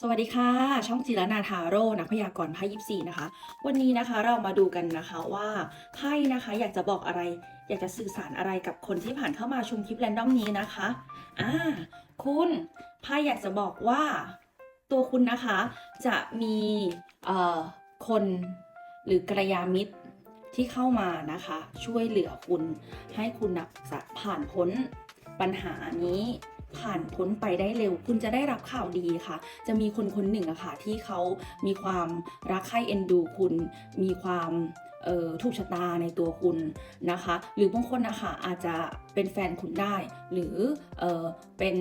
สวัสดีค่ะ ช่องจิรนาทาโร่นักพยากรณ์ไพ่ยิปซีนะคะ วันนี้นะคะเรามาดูกันนะคะว่าไพ่นะคะอยากจะบอกอะไร อยากจะสื่อสารอะไรกับคนที่ผ่านเข้ามาชมคลิปแรนดอมนี้นะคะอ่าคุณไพ่อยากจะบอกว่า ตัวคุณนะคะจะมีเอ่อคนหรือกัลยาณมิตรที่เข้ามานะคะ ช่วยเหลือคุณให้คุณนะจะผ่านพ้นปัญหานี้ ผ่านพ้นไปได้เร็ว คุณจะได้รับข่าวดีค่ะ จะมีคนคนหนึ่งอะค่ะที่เขามีความรักใคร่เอ็นดูคุณ มีความออถูกชะตาในตัวคุณนะคะ หรือบางคนนะคะอาจจะ เป็นแฟนคุณได้ หรือเออเป็น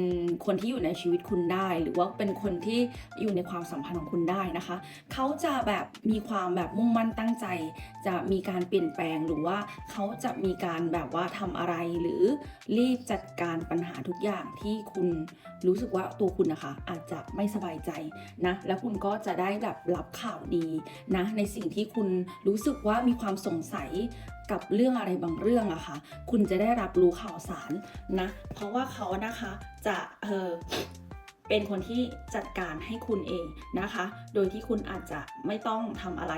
คนที่อยู่ในชีวิตคุณได้ หรือว่าเป็นคนที่อยู่ในความสัมพันธ์ของคุณได้นะคะ เขาจะแบบมีความแบบมุ่งมั่นตั้งใจ จะมีการเปลี่ยนแปลงหรือว่าเขาจะมีการแบบว่าทำอะไรหรือรีบจัดการปัญหาทุกอย่างที่คุณรู้สึกว่าตัวคุณนะคะ อาจจะไม่สบายใจนะแล้วคุณก็จะได้แบบรับข่าวดีนะในสิ่งที่คุณรู้สึกว่ามีความสงสัยกับเรื่องอะไรบางเรื่องอะค่ะ คุณจะได้รับรู้ข่าวสารนะ เพราะว่าเขานะคะจะเออเป็นคนที่จัดการให้คุณเองนะคะ โดยที่คุณอาจจะไม่ต้องทำอะไร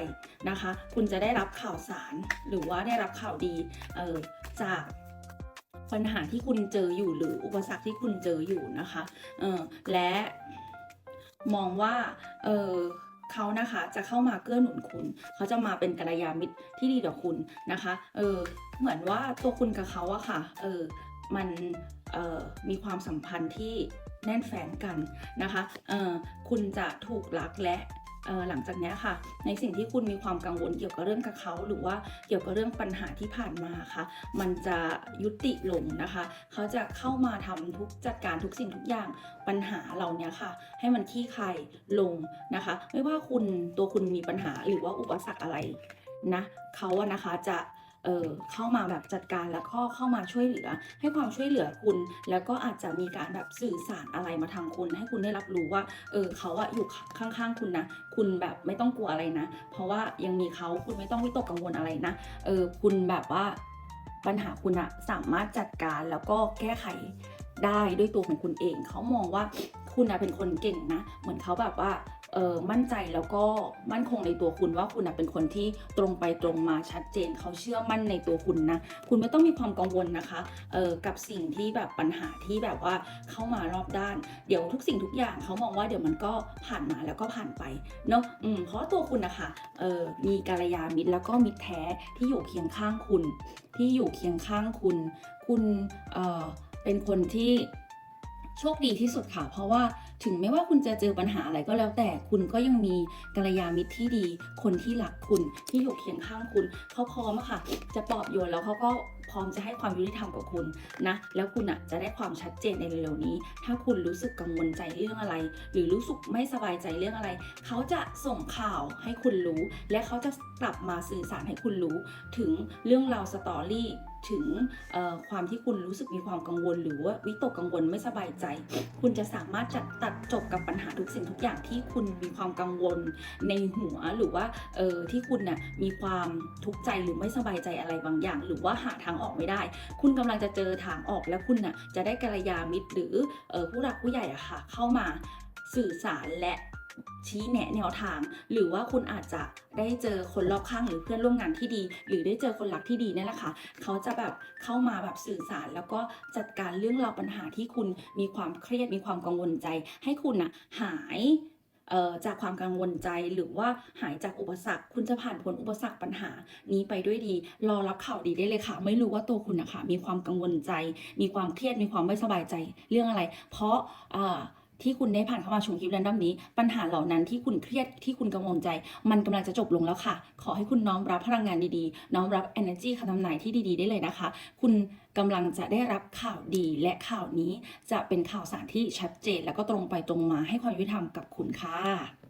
นะคะ คุณจะได้รับข่าวสารหรือว่าได้รับข่าวดีเออจากปัญหาที่คุณเจออยู่หรืออุปสรรคที่คุณเจออยู่นะคะเออและมองว่าเออ เขานะคะจะเข้ามาเกื้อหนุนคุณ เขาจะมาเป็นกัลยาณมิตรที่ดีต่อคุณนะคะ เออ เหมือนว่าตัวคุณกับเขาอะค่ะ เออ มันเออมีความสัมพันธ์ที่แน่นแฟนกันนะคะ เออคุณจะถูกรักและ หลังจากนี้ค่ะ ในสิ่งที่คุณมีความกังวลเกี่ยวกับเรื่องกับเขา หรือว่าเกี่ยวกับเรื่องปัญหาที่ผ่านมาค่ะ มันจะยุติลงนะคะ เขาจะเข้ามาทำทุกจัดการทุกสิ่งทุกอย่างปัญหาเหล่านี้ค่ะ ให้มันขี้คายลงนะคะ ไม่ว่าคุณตัวคุณมีปัญหาหรือว่าอุปสรรคอะไรนะเขาอะนะคะจะ เออเข้ามาแบบจัดการแล้วก็เข้ามาช่วยเหลือ ให้ความช่วยเหลือคุณ แล้วก็อาจจะมีการแบบสื่อสารอะไรมาทางคุณ ให้คุณได้รับรู้ว่าเออเขาอะอยู่ข้างๆคุณนะ คุณแบบไม่ต้องกลัวอะไรนะ เพราะว่ายังมีเขาคุณไม่ต้องวิตกกังวลอะไรนะเออคุณแบบว่าปัญหาคุณอะสามารถจัดการแล้วก็แก้ไข ได้ด้วยตัวของคุณเอง เขามองว่าคุณเป็นคนเก่งนะ เหมือนเขาแบบว่าเออมั่นใจแล้วก็มั่นคงในตัวคุณว่าคุณเป็นคนที่ตรงไปตรงมาชัดเจน เขาเชื่อมั่นในตัวคุณนะ คุณไม่ต้องมีความกังวลนะคะเออกับสิ่งที่แบบปัญหาที่แบบว่าเข้ามารอบด้าน เดี๋ยวทุกสิ่งทุกอย่างเขามองว่าเดี๋ยวมันก็ผ่านมาแล้วก็ผ่านไปเนาะอืมเพราะตัวคุณนะคะเออมีกัลยามิตรแล้วก็มิตรแท้ที่อยู่เคียงข้างคุณ ที่อยู่เคียงข้างคุณ คุณเออ เป็นคนที่โชคดีที่สุดค่ะ เพราะว่าถึงไม่ว่าคุณจะเจอปัญหาอะไรก็แล้วแต่คุณก็ยังมีกัลยาณมิตรที่ดี คนที่รักคุณที่อยู่เคียงข้างคุณเขาพร้อมค่ะ จะปลอบโยนแล้วเขาก็พร้อมจะให้ความยุติธรรมกับคุณนะ แล้วคุณอะจะได้ความชัดเจนในเร็วๆนี้ ถ้าคุณรู้สึกกังวลใจเรื่องอะไร หรือรู้สึกไม่สบายใจเรื่องอะไร เขาจะส่งข่าวให้คุณรู้ และเขาจะกลับมาสื่อสารให้คุณรู้ ถึงเรื่องราวสตอรี่ ถึงความที่คุณรู้สึกมีความกังวล หรือว่าวิตกกังวลไม่สบายใจ คุณจะสามารถจัดตัดจบกับปัญหาทุกสิ่งทุกอย่างที่คุณมีความกังวลในหัวหรือว่าเออที่คุณน่ะมีความทุกข์ใจหรือไม่สบายใจอะไรบางอย่าง หรือว่าหาทางออกไม่ได้ คุณกำลังจะเจอทางออกแล้วคุณน่ะจะได้กัลยาณมิตรหรือเออผู้หลักผู้ใหญ่อะค่ะเข้ามาสื่อสารและ ชี้แนะแนวทาง หรือว่าคุณอาจจะได้เจอคนรอบข้างหรือเพื่อนร่วมงานที่ดี หรือได้เจอคนรักที่ดีนี่แหละค่ะเขาจะแบบเข้ามาแบบสื่อสาร แล้วก็จัดการเรื่องราวปัญหาที่คุณมีความเครียดมีความกังวลใจ ให้คุณน่ะหายจากความกังวลใจหรือว่าหายจากอุปสรรค คุณจะผ่านพ้นอุปสรรคปัญหานี้ไปด้วยดี รอรับข่าวดีได้เลยค่ะ ไม่รู้ว่าตัวคุณนะคะมีความกังวลใจ มีความเครียดมีความไม่สบายใจเรื่องอะไร เพราะ ที่คุณได้ผ่านเข้ามาชมคลิปแรนดอมนี้ ปัญหาเหล่านั้นที่คุณเครียดที่คุณกังวลใจ มันกำลังจะจบลงแล้วค่ะ ขอให้คุณน้อมรับพลังงานดีๆ น้อมรับ energy คำทำนายที่ดีๆ ได้เลยนะคะ คุณกำลังจะได้รับข่าวดีและข่าวนี้จะเป็นข่าวสารที่ชัดเจน แล้วก็ตรงไปตรงมาให้ความยุติธรรมกับคุณค่ะ